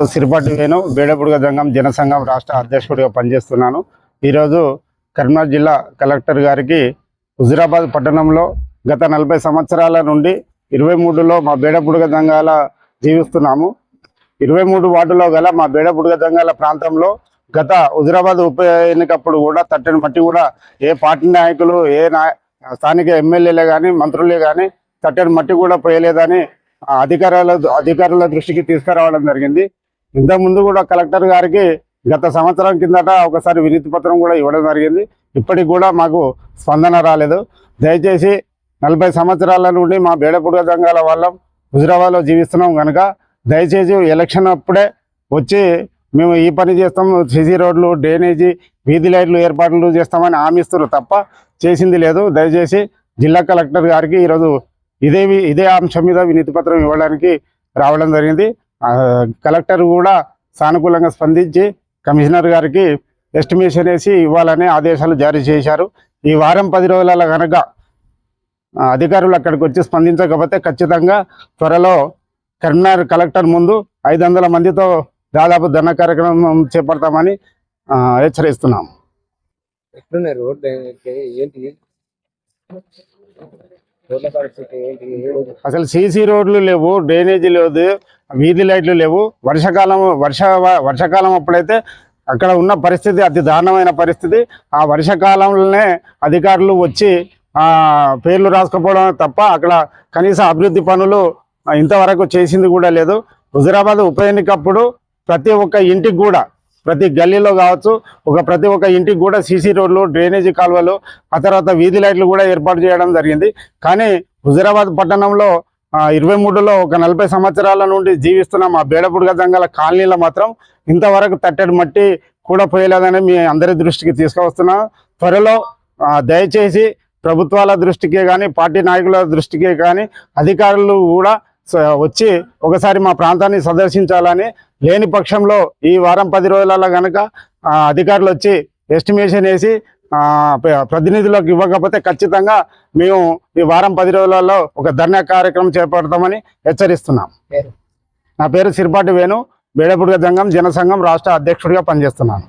సిరిపాటి నేను బేడపుడుగ జంగం జనసంఘం రాష్ట్ర అధ్యక్షుడిగా పనిచేస్తున్నాను. ఈరోజు కరీంనగర్ జిల్లా కలెక్టర్ గారికి హుజురాబాద్ పట్టణంలో గత నలభై సంవత్సరాల నుండి ఇరవై మూడులో మా బేడపుడుగ జంగాల జీవిస్తున్నాము. ఇరవై మూడు వార్డులో గల మా బేడపుడుగ జంగాల ప్రాంతంలో గత హుజురాబాద్ ఉప ఎన్నికప్పుడు కూడా తట్టని మట్టి కూడా ఏ పార్టీ నాయకులు ఏ నాయ స్థానిక ఎమ్మెల్యేలే కానీ మంత్రులే కానీ తట్టని మట్టి కూడా పోయలేదని ఆ అధికారుల అధికారుల దృష్టికి తీసుకురావడం జరిగింది. ఇంతకుముందు కూడా కలెక్టర్ గారికి గత సంవత్సరం కిందట ఒకసారి వినతి పత్రం కూడా ఇవ్వడం జరిగింది. ఇప్పటికి కూడా మాకు స్పందన రాలేదు. దయచేసి నలభై సంవత్సరాల నుండి మా బేడపుడుగ సంఘాల వాళ్ళం హుజరాబాద్లో జీవిస్తున్నాం కనుక దయచేసి ఎలక్షన్ అప్పుడే వచ్చి మేము ఈ పని చేస్తాం. సిసి రోడ్లు డ్రైనేజీ వీధి లైట్లు ఏర్పాట్లు చేస్తామని హామీ తప్ప చేసింది లేదు. దయచేసి జిల్లా కలెక్టర్ గారికి ఈరోజు ఇదే ఇదే అంశం మీద వినతి పత్రం ఇవ్వడానికి రావడం జరిగింది. కలెక్టర్ కూడా సానుకూలంగా స్పందించి కమిషనర్ గారికి ఎస్టిమేషన్ వేసి ఇవ్వాలని ఆదేశాలు జారీ చేశారు. ఈ వారం పది రోజుల కనుక అధికారులు అక్కడికి వచ్చి స్పందించకపోతే ఖచ్చితంగా త్వరలో కరీంనగర్ కలెక్టర్ ముందు ఐదు వందల మందితో దాదాపు ధన కార్యక్రమం చేపడతామని హెచ్చరిస్తున్నాం. అసలు సీసీ రోడ్లు లేవు డ్రైనేజీ లేదు వీధి లైట్లు లేవు. వర్షాకాలం వర్ష వర్షాకాలం అప్పుడైతే అక్కడ ఉన్న పరిస్థితి అతి దారుణమైన పరిస్థితి. ఆ వర్షాకాలంలోనే అధికారులు వచ్చి ఆ పేర్లు రాసుకపోవడం తప్ప అక్కడ కనీస అభివృద్ధి పనులు ఇంతవరకు చేసింది కూడా లేదు. హుజురాబాద్ ఉప ఎన్నికప్పుడు ప్రతి ఒక్క ఇంటికి కూడా ప్రతి గల్లీలో కావచ్చు ఒక ప్రతి ఒక్క ఇంటికి కూడా సీసీ రోడ్లు డ్రైనేజీ కాలువలు ఆ తర్వాత వీధి లైట్లు కూడా ఏర్పాటు చేయడం జరిగింది. కానీ హుజరాబాద్ పట్టణంలో ఇరవై మూడులో ఒక నలభై సంవత్సరాల నుండి జీవిస్తున్న మా బేడపుడుగ దంగల కాలనీలో మాత్రం ఇంతవరకు తట్టడి మట్టి కూడా పోయలేదని మీ అందరి దృష్టికి తీసుకువస్తున్నాం. త్వరలో దయచేసి ప్రభుత్వాల దృష్టికే కానీ పార్టీ నాయకుల దృష్టికే కానీ అధికారులు కూడా వచ్చి ఒకసారి మా ప్రాంతాన్ని సందర్శించాలని లేని పక్షంలో ఈ వారం పది రోజులలో కనుక అధికారులు వచ్చి ఎస్టిమేషన్ వేసి ప్రతినిధులకు ఇవ్వకపోతే ఖచ్చితంగా మేము ఈ వారం పది రోజులలో ఒక ధర్నా కార్యక్రమం చేపడతామని హెచ్చరిస్తున్నాం పేరు? నా పేరు సిరిపాటి వేణు బేడపుడుగ జంగం జనసంఘం రాష్ట్ర అధ్యక్షుడిగా పనిచేస్తున్నాను